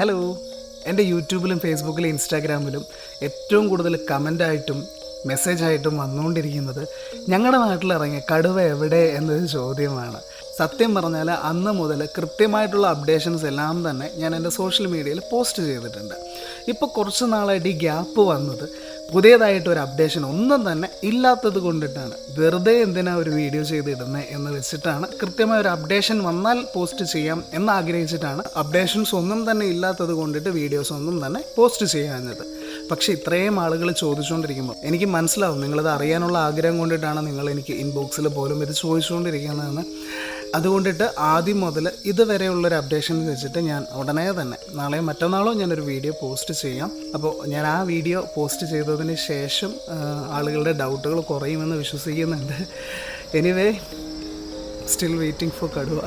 Hello എന്റെ യൂട്യൂബിലും ഫേസ്ബുക്കിലും ഇൻസ്റ്റാഗ്രാമിലും ഏറ്റവും കൂടുതൽ കമന്റായിട്ടും മെസ്സേജായിട്ടും വന്നുകൊണ്ടിരിക്കുന്നത് ഞങ്ങളുടെ നാട്ടിലിറങ്ങിയ കടുവ എവിടെ എന്നൊരു ചോദ്യമാണ്. സത്യം പറഞ്ഞാൽ അന്ന് മുതൽ കൃത്യമായിട്ടുള്ള അപ്ഡേഷൻസ് എല്ലാം തന്നെ ഞാൻ എന്റെ സോഷ്യൽ മീഡിയയിൽ പോസ്റ്റ് ചെയ്തിട്ടുണ്ട്. ഇപ്പോൾ കുറച്ച് നാളായിട്ട് ഈ ഗ്യാപ്പ് വന്നത് പുതിയതായിട്ട് ഒരു അപ്ഡേഷൻ ഒന്നും തന്നെ ഇല്ലാത്തത് കൊണ്ടിട്ടാണ്. വെറുതെ എന്തിനാ ഒരു വീഡിയോ ചെയ്തിടുന്നത് എന്ന് വെച്ചിട്ടാണ് കൃത്യമായ ഒരു അപ്ഡേഷൻ വന്നാൽ പോസ്റ്റ് ചെയ്യാം എന്ന് ആഗ്രഹിച്ചിട്ടാണ് അപ്ഡേഷൻസ് ഒന്നും തന്നെ ഇല്ലാത്തത് കൊണ്ടിട്ട് വീഡിയോസ് ഒന്നും തന്നെ പോസ്റ്റ് ചെയ്യാഞ്ഞത്. പക്ഷേ ഇത്രയും ആളുകൾ ചോദിച്ചുകൊണ്ടിരിക്കുമ്പോൾ എനിക്ക് മനസ്സിലാവും നിങ്ങളത് അറിയാനുള്ള ആഗ്രഹം കൊണ്ടിട്ടാണ് നിങ്ങൾ എനിക്ക് ഇൻബോക്സിൽ പോലും ഇത് ചോദിച്ചുകൊണ്ടിരിക്കുന്നതെന്ന് അതുകൊണ്ടിട്ട് ആദ്യം മുതൽ ഇതുവരെയുള്ളൊരു അപ്ഡേഷൻ വെച്ചിട്ട് ഞാൻ ഉടനെ തന്നെ നാളെയോ മറ്റന്നാളോ ഞാനൊരു വീഡിയോ പോസ്റ്റ് ചെയ്യാം. അപ്പോൾ ഞാൻ ആ വീഡിയോ പോസ്റ്റ് ചെയ്തതിന് ശേഷം ആളുകളുടെ ഡൗട്ടുകൾ കുറയുമെന്ന് വിശ്വസിക്കുന്നുണ്ട്. എനിവേ സ്റ്റിൽ വെയിറ്റിംഗ് ഫോർ കടുവ.